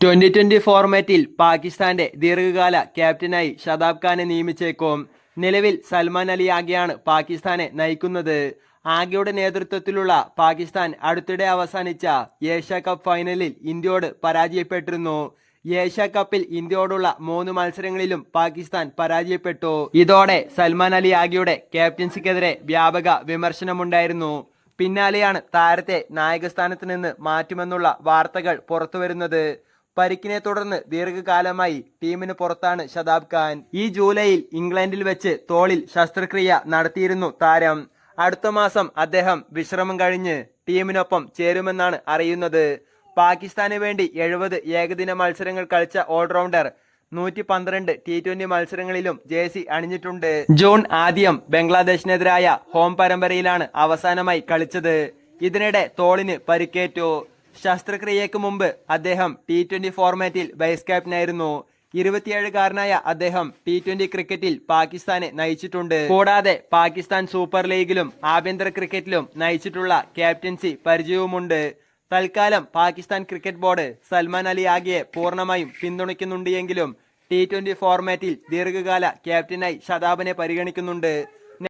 Twenty twenty ഫോർമാറ്റിൽ പാകിസ്ഥാന്റെ ദീർഘകാല ക്യാപ്റ്റനായി ഷതാബ് ഖാനെ നിയമിച്ചേക്കും. നിലവിൽ സൽമാൻ അലി ആഗയാണ് പാകിസ്ഥാനെ നയിക്കുന്നത്. ആഗയുടെ നേതൃത്വത്തിലുള്ള പാകിസ്ഥാൻ അടുത്തിടെ അവസാനിച്ച ഏഷ്യ കപ്പ് ഫൈനലിൽ ഇന്ത്യയോട് പരാജയപ്പെട്ടിരുന്നു. ഏഷ്യ കപ്പിൽ ഇന്ത്യയോടുള്ള മൂന്ന് മത്സരങ്ങളിലും പാകിസ്ഥാൻ പരാജയപ്പെട്ടു. ഇതോടെ സൽമാൻ അലി ആഗയുടെ ക്യാപ്റ്റൻസിക്കെതിരെ വ്യാപക വിമർശനമുണ്ടായിരുന്നു. പിന്നാലെയാണ് താരത്തെ നായകസ്ഥാനത്ത് നിന്ന് മാറ്റുമെന്നുള്ള വാർത്തകൾ പുറത്തുവരുന്നത്. പരിക്കിനെ തുടർന്ന് ദീർഘകാലമായി ടീമിന് പുറത്താണ് ഷതാബ് ഖാൻ. ഈ ജൂലൈയിൽ ഇംഗ്ലണ്ടിൽ വെച്ച് തോളിൽ ശസ്ത്രക്രിയ നടത്തിയിരുന്നു താരം. അടുത്ത മാസം അദ്ദേഹം വിശ്രമം കഴിഞ്ഞ് ടീമിനൊപ്പം ചേരുമെന്നാണ് അറിയുന്നത്. പാകിസ്ഥാന് വേണ്ടി എഴുപത് ഏകദിന മത്സരങ്ങൾ കളിച്ച ഓൾറൗണ്ടർ നൂറ്റി പന്ത്രണ്ട് ടി ട്വന്റി മത്സരങ്ങളിലും ജേഴ്സി അണിഞ്ഞിട്ടുണ്ട്. ജൂൺ ആദ്യം ബംഗ്ലാദേശിനെതിരായ ഹോം പരമ്പരയിലാണ് അവസാനമായി കളിച്ചത്. ഇതിനിടെ തോളിന് പരിക്കേറ്റു. ശസ്ത്രക്രിയയ്ക്ക് മുമ്പ് അദ്ദേഹം ടി ട്വന്റി ഫോർമാറ്റിൽ വൈസ് ക്യാപ്റ്റനായിരുന്നു ഇരുപത്തിയേഴുകാരനായ അദ്ദേഹം ടി ട്വന്റി ക്രിക്കറ്റിൽ പാകിസ്ഥാനെ നയിച്ചിട്ടുണ്ട്. കൂടാതെ പാകിസ്ഥാൻ സൂപ്പർ ലീഗിലും ആഭ്യന്തര ക്രിക്കറ്റിലും നയിച്ചിട്ടുള്ള ക്യാപ്റ്റൻസി പരിചയവുമുണ്ട്. തൽക്കാലം പാകിസ്ഥാൻ ക്രിക്കറ്റ് ബോർഡ് സൽമാൻ അലി ആഗിയെ പൂർണമായും പിന്തുണയ്ക്കുന്നുണ്ട് എങ്കിലും ടി ട്വന്റി ഫോർമാറ്റിൽ ദീർഘകാല ക്യാപ്റ്റനായി ഷതാബിനെ പരിഗണിക്കുന്നുണ്ട്.